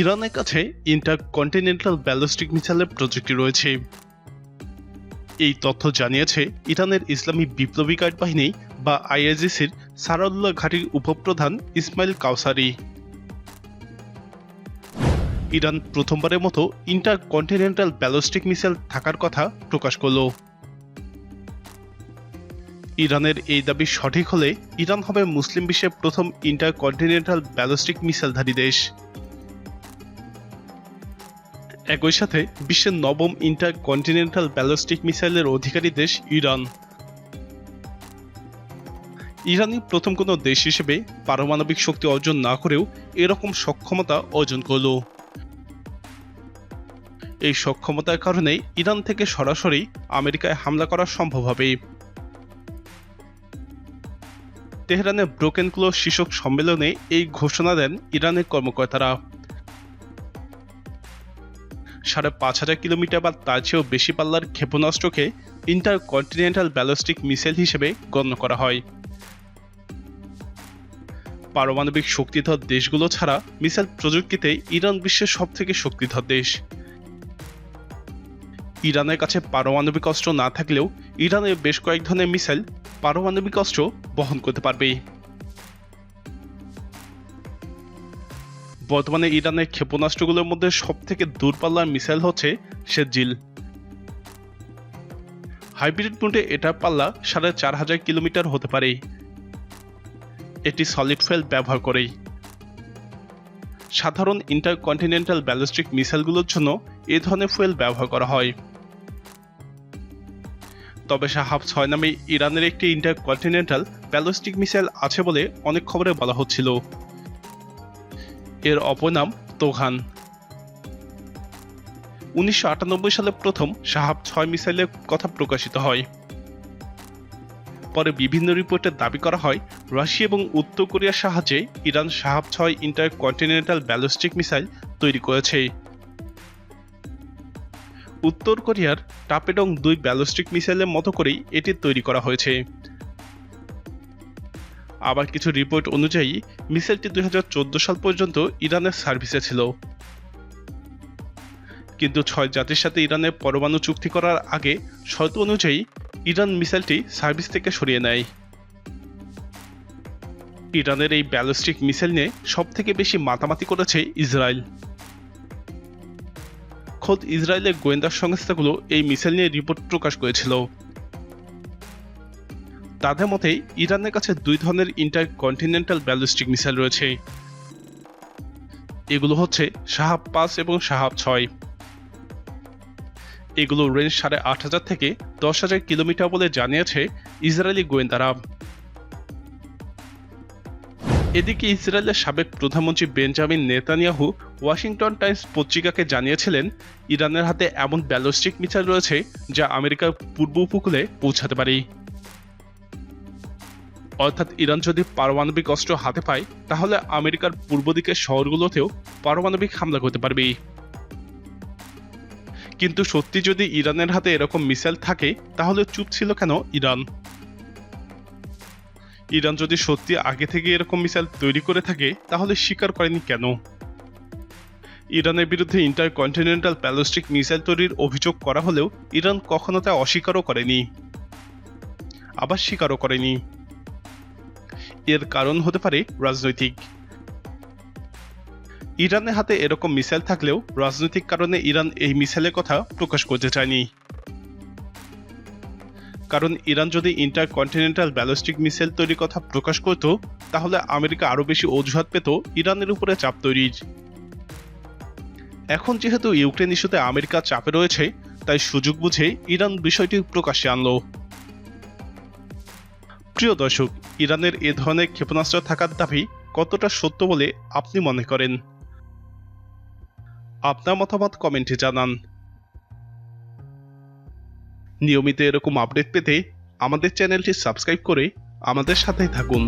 ইরানের কাছে intercontinental ballistic মিসাইলের প্রযুক্তি রয়েছে। এই তথ্য জানিয়েছে ইরানের ইসলামী বিপ্লবী গার্ড বাহিনী বা আইএজিসির সারাউল্লাহ ঘাটির উপপ্রধান ইসমাইল কাউসারি। ইরান প্রথমবারের মতো ইন্টারকন্টিনেন্টাল ব্যালিস্টিক মিসাইল থাকার কথা প্রকাশ করল। ইরানের এই দাবি সঠিক হলে ইরান হবে মুসলিম বিশ্বের প্রথম ইন্টারকন্টিনেন্টাল ব্যালিস্টিক মিসাইলধারী দেশ। একই সাথে বিশ্বের নবম ইন্টারকন্টিনেন্টাল ব্যালিস্টিক মিসাইলের অধিকারী দেশ ইরান। ইরানই প্রথম কোনো দেশ হিসেবে পারমাণবিক শক্তি অর্জন না করেও এরকম সক্ষমতা অর্জন করল। এই সক্ষমতার কারণে ইরান থেকে সরাসরি আমেরিকায় হামলা করা সম্ভব হবে। তেহরানের ব্রোকেন ক্লো শীর্ষক সম্মেলনে এই ঘোষণা দেন ইরানের কর্মকর্তারা। সাড়ে পাঁচ হাজার কিলোমিটার বা তার চেয়েও বেশি পাল্লার ক্ষেপণাস্ত্রকে ইন্টারকন্টিনেন্টাল ব্যালিস্টিক মিসাইল হিসেবে গণ্য করা হয়। পারমাণবিক শক্তিধর দেশগুলো ছাড়া মিসাইল প্রযুক্তিতে ইরান বিশ্বের সব থেকে শক্তিধর দেশ। ইরানের কাছে পারমাণবিক অস্ত্র না থাকলেও ইরানের বেশ কয়েক ধরনের মিসাইল পারমাণবিক অস্ত্র বহন করতে পারবে। বর্তমানে ইরানের ক্ষেপণাস্ত্রগুলোর মধ্যে সব থেকে দূরপাল্লার মিসাইল হচ্ছে শেজিল হাইব্রিড মোডে এটার পাল্লা সাড়ে চার হাজার কিলোমিটার হতে পারে। এটি সলিড ফেল ব্যবহার করেই। সাধারণ ইন্টারকন্টিনেন্টাল ব্যালিস্টিক মিসাইলগুলোর জন্য এ ধরনের ফুয়েল ব্যবহার করা হয়। তবে সাহাব ছয় নামে ইরানের একটি ইন্টারকন্টিনেন্টাল ব্যালিস্টিক মিসাইল আছে বলে অনেক খবরে বলা হচ্ছিল। এর অপর নাম তোঘান উনিশশো আটানব্বই সালে প্রথম সাহাব ছয় মিসাইলের কথা প্রকাশিত হয়। পরে বিভিন্ন রিপোর্টে দাবি করা হয়, রাশিয়া এবং উত্তর কোরিয়ার সাহায্যে ইরান সাহাব ছয় ইন্টার কন্টিনেন্টাল ব্যালিস্টিক মিসাইল তৈরি করেছে। উত্তর কোরিয়ার টাপেডং দুই ব্যালিস্টিক মিসাইলের মতো করেই এটি তৈরি করা হয়েছে। আবার কিছু রিপোর্ট অনুযায়ী মিসাইলটি দুই হাজার চোদ্দ সাল পর্যন্ত ইরানের সার্ভিসে ছিল। কিন্তু ছয় জাতির সাথে ইরানের পরমাণু চুক্তি করার আগে শর্ত অনুযায়ী ইরান মিসাইলটি সার্ভিস থেকে সরিয়ে নেয়। ইরানের এই ব্যালিস্টিক মিসাইল নিয়ে সব থেকে বেশি মাতামাতি করেছে ইসরায়েল। খোদ ইসরায়েলের গোয়েন্দা সংস্থাগুলো এই মিসাইল নিয়ে রিপোর্ট প্রকাশ করেছিল। তাদের মতে ইরানের কাছে দুই ধরনের ইন্টারকন্টিনেন্টাল ব্যালিস্টিক মিসাইল রয়েছে। এগুলো হচ্ছে সাহাব পাঁচ এবং সাহাব ছয়। এগুলো রেঞ্জ সাড়ে আট হাজার থেকে দশ হাজার কিলোমিটার বলে জানিয়েছে ইসরায়েলি গোয়েন্দারা। এদিকে ইসরায়েলের সাবেক প্রধানমন্ত্রী বেঞ্জামিন নেতানিয়াহু ওয়াশিংটন টাইমস পত্রিকাকে জানিয়েছিলেন, ইরানের হাতে এমন ব্যালিস্টিক মিসাইল রয়েছে যা আমেরিকার পূর্ব উপকূলে পৌঁছাতে পারে। অর্থাৎ ইরান যদি পারমাণবিক অস্ত্র হাতে পায়, তাহলে আমেরিকার পূর্ব দিকের শহরগুলোতেও পারমাণবিক হামলা করতে পারবে। কিন্তু সত্যি যদি ইরানের হাতে এরকম মিসাইল থাকে, তাহলে চুপ ছিল কেন ইরান? ইরান যদি সত্যি আগে থেকে এরকম মিসাইল তৈরি করে থাকে, তাহলে স্বীকার করেনি কেন? ইরানের বিরুদ্ধে ইন্টারকন্টিনেন্টাল ব্যালিস্টিক মিসাইল তৈরির অভিযোগ করা হলেও ইরান কখনো তা অস্বীকারও করেনি। আবার স্বীকারও করেনি। এর কারণ হতে পারে রাজনৈতিক। ইরানের হাতে এরকম মিসাইল থাকলেও রাজনৈতিক কারণে ইরান এই মিসাইলের কথা প্রকাশ করতে চায়নি। কারণ ইরান যদি ইন্টারকন্টিনেন্টাল ব্যালিস্টিক মিসাইল তৈরির কথা প্রকাশ করত, তাহলে আমেরিকা আরও বেশি অজুহাত পেত ইরানের উপরে চাপ তৈরির। এখন যেহেতু ইউক্রেন ইস্যুতে আমেরিকা চাপে রয়েছে, তাই সুযোগ বুঝে ইরান বিষয়টি প্রকাশ্যে আনলো। প্রিয় দর্শক, ইরানের এ ধরনের ক্ষেপণাস্ত্র থাকার দাবি কতটা সত্য বলে আপনি মনে করেন? আপনার মতামত কমেন্টে জানান। নিয়মিত এরকম আপডেট পেতে আমাদের চ্যানেলটি সাবস্ক্রাইব করে আমাদের সাথে থাকুন।